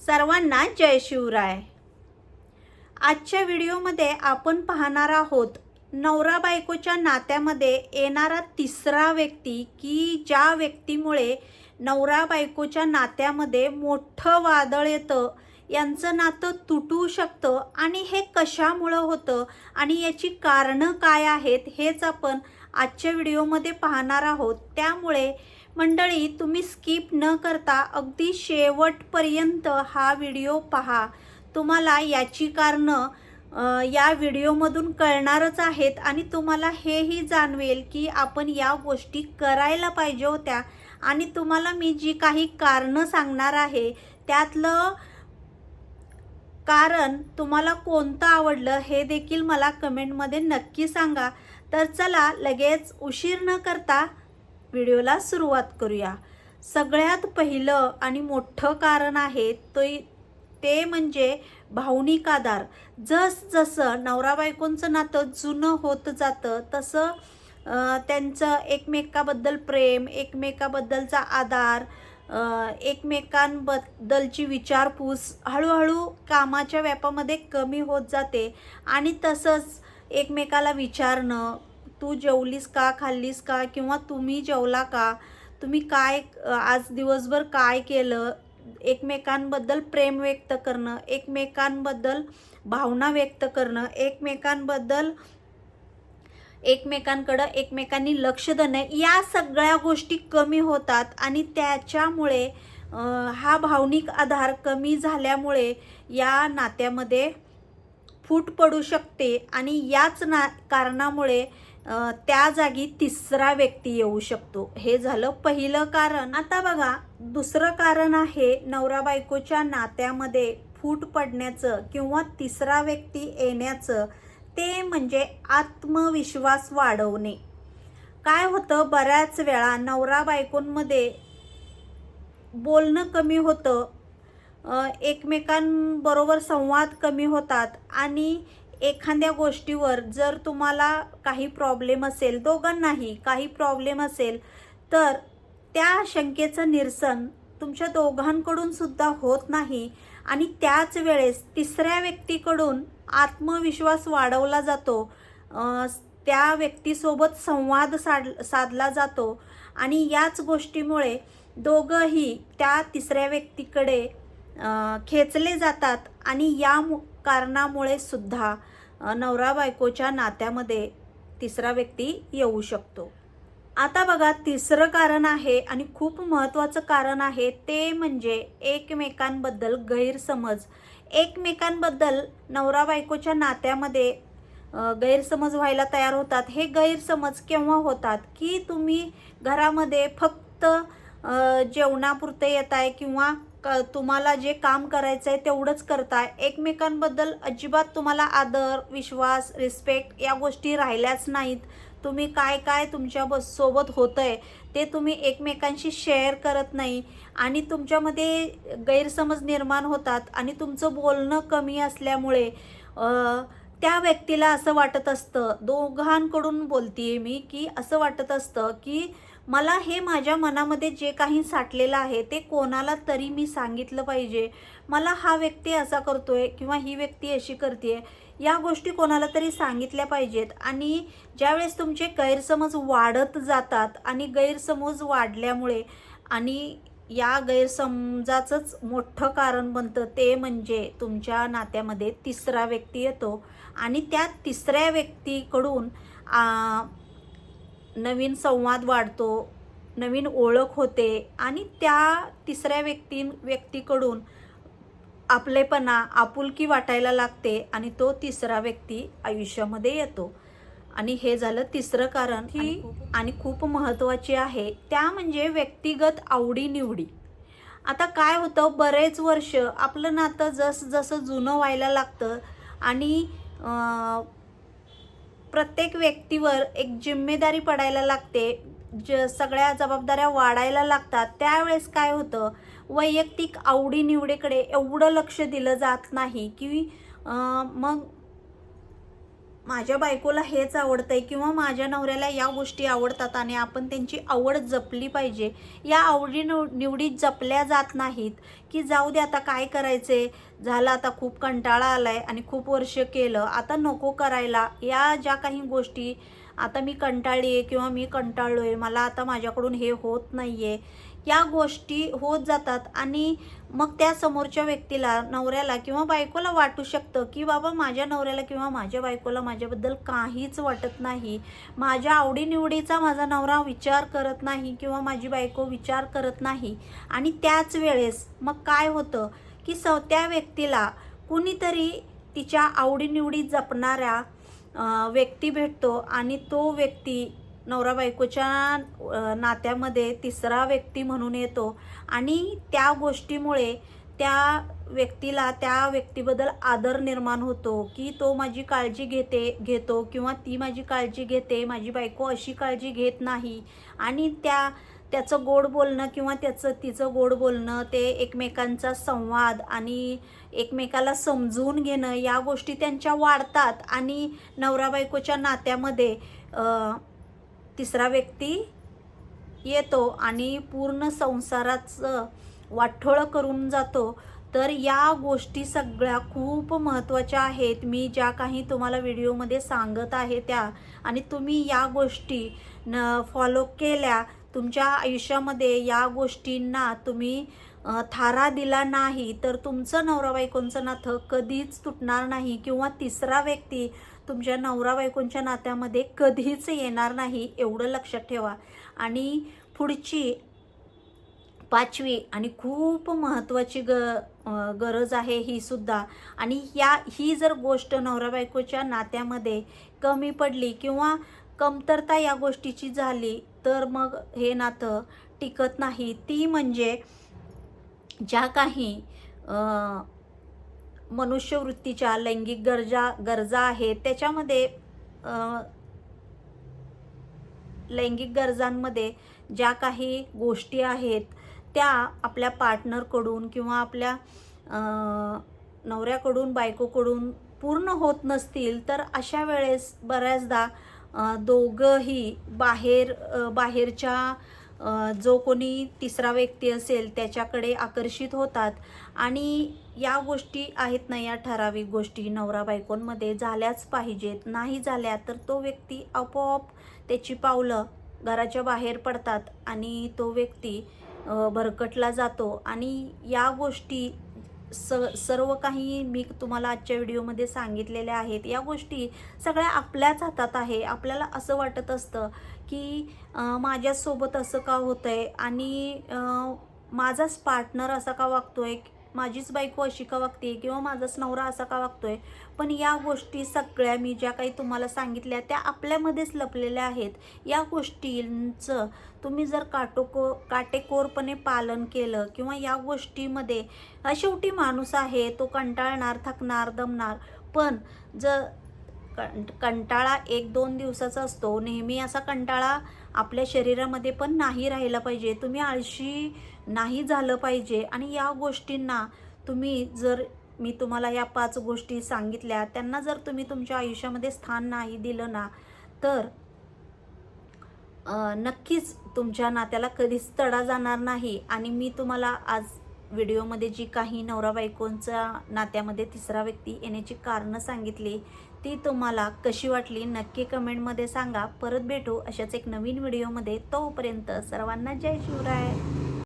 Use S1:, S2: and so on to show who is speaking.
S1: सर्वांना जय शिवराय. आजच्या व्हिडिओमध्ये आपण पाहणार आहोत नवरा बायकोच्या नात्यामध्ये येणारा तिसरा व्यक्ती की ज्या व्यक्तीमुळे नवरा बायकोच्या नात्यामध्ये मोठं वादळ येतं यांचं नातं तुटू शकतं आणि हे कशामुळं होतं आणि याची कारणं काय आहेत हेच आपण आजच्या व्हिडिओमध्ये पाहणार आहोत. त्यामुळे मंडळी तुम्ही स्किप न करता अगदी शेवटपर्यंत हा व्हिडिओ पहा. तुम्हाला याची कारणं या व्हिडिओमधून कळणारच आहेत आणि तुम्हाला हेही जाणवेल की आपण या गोष्टी करायला पाहिजे होत्या. आणि तुम्हाला मी जी काही कारणं सांगणार आहे त्यातलं कारण तुम्हाला कोणतं आवडलं हे देखील मला कमेंटमध्ये नक्की सांगा. तर चला लगेच उशीर न करता व्हिडिओला सुरुवात करूया. सगळ्यात पहिलं आणि मोठं कारण आहे तो ते म्हणजे भावनिक आधार. जसजसं नवरा बायकोंचं नातं जुनं होत जातं तसं त्यांचं एकमेकाबद्दल प्रेम एकमेकाबद्दलचा आधार एकमेकांबद्दलची विचारपूस हळूहळू कामाच्या व्यापामध्ये कमी होत जाते. आणि तसंच एकमेकाला विचारणं तू जेवलीस का खाल्लीस का किंवा तुम्ही जेवला का? तुम्ही काय आज दिवसभर काय केलं? एकमेकांबद्दल प्रेम व्यक्त करणं एकमेकांबद्दल भावना व्यक्त करणं एकमेकांबद्दल एकमेकांकडं एकमेकांनी लक्ष देणं या सगळ्या गोष्टी कमी होतात आणि त्याच्यामुळे हा भावनिक आधार कमी झाल्यामुळे या नात्यामध्ये फूट पडू शकते आणि याच ना कारणामुळे त्या जागी तिसरा व्यक्ती येऊ शकतो. हे झालं पहिलं कारण. आता बघा दुसरं कारण आहे नवरा बायकोच्या नात्यामध्ये फूट पडण्याचं किंवा तिसरा व्यक्ती येण्याचं ते म्हणजे आत्मविश्वास वाढवणे. काय होतं? बऱ्याच वेळा नवरा बायकोंमध्ये बोलणं कमी होतं. एकमेकांबरोबर संवाद कमी होतात आणि एखाद्या गोष्टीवर जर तुम्हाला काही प्रॉब्लेम असेल दोघांनाही काही प्रॉब्लेम असेल तर त्या शंकेचं निरसन तुमच्या दोघांकडून सुद्धा होत नाही आणि त्याच वेळेस तिसऱ्या व्यक्तीकडून आत्मविश्वास वाढवला जातो. त्या व्यक्तीसोबत संवाद साड साधला जातो आणि याच गोष्टीमुळे दोघंही त्या तिसऱ्या व्यक्तीकडे खेचले जातात आणि या मु- कारणामुळे सुद्धा नवरा बायकोच्या नात्यामध्ये तिसरा व्यक्ती येऊ शकतो. आता बघा तिसरं कारण आहे आणि खूप महत्त्वाचं कारण आहे ते म्हणजे एकमेकांबद्दल गैरसमज. एकमेकांबद्दल नवरा बायकोच्या नात्यामध्ये गैरसमज व्हायला तयार होतात. हे गैरसमज केव्हा होतात? की तुम्ही घरामध्ये फक्त जेवणापुरते येत आहे किंवा क तुम्हाला जे काम करायचं आहे तेवढंच करताय. एकमेकांबद्दल अजिबात तुम्हाला आदर विश्वास रिस्पेक्ट या गोष्टी राहिल्याच नाहीत. तुम्ही काय काय तुमच्या बस सोबत होतं आहे ते तुम्ही एकमेकांशी शेअर करत नाही. आणि तुमच्यामध्ये गैरसमज निर्माण होतात आणि तुमचं बोलणं कमी असल्यामुळे त्या व्यक्तीला असं वाटत असतं दोघांकडून बोलतीये मी की असं वाटत असतं की मला हे माझ्या मनामध्ये जे काही साठलेलं आहे ते कोणाला तरी मी सांगितलं पाहिजे. मला हा व्यक्ती असा करतोय किंवा ही व्यक्ती अशी करते या गोष्टी कोणाला तरी सांगितल्या पाहिजेत. आणि ज्यावेळेस तुमचे गैरसमज वाढत जातात आणि गैरसमज वाढल्यामुळे आणि या गैरसमजाचंच मोठं कारण बनतं ते म्हणजे तुमच्या नात्यामध्ये तिसरा व्यक्ती येतो. आणि त्या तिसऱ्या व्यक्तीकडून नवीन संवाद वाढतो नवीन ओळख होते आणि त्या तिसऱ्या व्यक्ती व्यक्तीकडून आपलेपणा आपुलकी वाटायला लागते आणि तो तिसरा व्यक्ती आयुष्यामध्ये येतो. आणि हे झालं तिसरं कारण ही आणि खूप महत्त्वाची आहे. त्या म्हणजे व्यक्तिगत आवडीनिवडी. आता काय होतं बरेच वर्ष आपलं नातं जसं जसं जुनं व्हायला लागतं आणि प्रत्येक व्यक्तीवर एक जिम्मेदारी पडायला लागते. ज सगळ्या जबाबदाऱ्या वाढायला लागतात. त्यावेळेस काय होतं? वैयक्तिक आवडीनिवडीकडे एवढं लक्ष दिलं जात नाही की मग माझ्या बायकोला हेच आवडतं आहे किंवा माझ्या नवऱ्याला या गोष्टी आवडतात आणि आपण त्यांची आवड जपली पाहिजे. या आवडी निव- निवडी जपल्या जात नाहीत. की जाऊ दे आता काय करायचे झालं आता खूप कंटाळा आला आहे आणि खूप वर्ष केलं. आता नको करायला. या ज्या काही गोष्टी आता मी कंटाळली आहे किंवा मी कंटाळलो आहे मला आता माझ्याकडून हे होत नाही आहे या गोष्टी होत जातात आणि मग त्या समोरच्या व्यक्तीला नवऱ्याला किंवा बायकोला वाटू शकतं की बाबा माझ्या नवऱ्याला किंवा माझ्या बायकोला माझ्याबद्दल काहीच वाटत नाही. माझ्या आवडीनिवडीचा माझा नवरा विचार करत नाही किंवा माझी बायको विचार करत नाही. आणि त्याच वेळेस मग काय होतं की स त्या व्यक्तीला कुणीतरी तिच्या आवडीनिवडी जपणाऱ्या व्यक्ती भेटतो आणि तो व्यक्ती नवरा बायकोच्या नात्यामध्ये तिसरा व्यक्ती म्हणून येतो. आणि त्या गोष्टीमुळे त्या व्यक्तीला त्या व्यक्तीबद्दल आदर निर्माण होतो की तो माझी काळजी घेते घेतो किंवा ती माझी काळजी घेते माझी बायको अशी काळजी घेत नाही. आणि त्या त्याचं गोड बोलणं किंवा त्याचं तिचं गोड बोलणं ते एकमेकांचा संवाद आणि एकमेकाला समजून घेणं या गोष्टी त्यांच्या वाढतात. आणि नवरा बायकोच्या नात्यामध्ये तिसरा व्यक्ती येतो आणि पूर्ण संसाराचं वाठोळं करून जातो. तर या गोष्टी सगळ्या खूप महत्त्वाच्या आहेत. मी ज्या काही तुम्हाला व्हिडिओमध्ये सांगत आहे त्या आणि तुम्ही या गोष्टी न फॉलो केल्या तुमच्या आयुष्यामध्ये या गोष्टींना तुम्ही थारा दिला नाही तर तुमचं नवरा बायकोंचं नातं कधीच तुटणार नाही. किंवा तिसरा व्यक्ती तुमच्या नवरा बायकोंच्या नात्यामध्ये कधीच येणार नाही एवढं लक्षात ठेवा. आणि पुढची पाचवी आणि खूप महत्त्वाची ग गरज आहे ही सुद्धा. आणि या ही जर गोष्ट नवरा बायकोच्या नात्यामध्ये कमी पडली किंवा कमतरता या गोष्टीची झाली तर मग हे नातं टिकत नाही. ती म्हणजे ज्या काही मनुष्यवृत्तीच्या लैंगिक गरजा गरजा आहेत त्याच्यामध्ये लैंगिक गरजांमध्ये ज्या काही गोष्टी आहेत त्या आपल्या पार्टनरकडून किंवा आपल्या नवऱ्याकडून बायकोकडून पूर्ण होत नसतील तर अशा वेळेस बऱ्याचदा दोघंही बाहेर बाहेरच्या जो कोणी तिसरा व्यक्ती असेल त्याच्याकडे आकर्षित होतात. आणि या गोष्टी आहेत ना या ठराविक गोष्टी नवरा बायकोंमध्ये झाल्याच पाहिजेत. नाही झाल्या तर तो व्यक्ती आपोआप त्याची पावलं घराच्या बाहेर पडतात आणि तो व्यक्ती भरकटला जातो. आणि या गोष्टी स सर्व काही मी तुम्हाला आजच्या व्हिडिओमध्ये सांगितलेल्या आहेत. या गोष्टी सगळ्या आपल्याच हातात आहे. आपल्याला असं वाटत असतं की माझ्यासोबत असं का होतं आहे आणि माझाच पार्टनर असा का वागतो आहे माझीच बायको अशी का वागते किंवा माझाच नवरा असा का वागतोय? पण या गोष्टी सगळ्या मी ज्या काही तुम्हाला सांगितल्या त्या आपल्यामध्येच लपलेल्या आहेत. या गोष्टींचं तुम्ही जर काटोको काटेकोरपणे पालन केलं किंवा या गोष्टीमध्ये शेवटी माणूस आहे तो कंटाळणार थकणार दमणार. पण जर कं कंटाळा एक दोन दिवसाचा असतो. नेहमी असा कंटाळा आपल्या शरीरामध्ये पण नाही राहिला पाहिजे. तुम्ही आळशी नाही झालं पाहिजे. आणि या गोष्टींना तुम्ही जर मी तुम्हाला या पाच गोष्टी सांगितल्या त्यांना जर तुम्ही तुमच्या आयुष्यामध्ये स्थान नाही दिलं ना तर नक्कीच तुमच्या नात्याला कधीच तडा जाणार नाही. आणि मी तुम्हाला आज व्हिडिओमध्ये जी काही नवरा बायकोंच्या नात्यामध्ये तिसरा व्यक्ती येण्याची कारणं सांगितली ती तुम्हाला कशी वाटली नक्की कमेंटमध्ये सांगा. परत भेटू अशाच एक नवीन व्हिडिओमध्ये. तोपर्यंत सर्वांना जय शिवराय.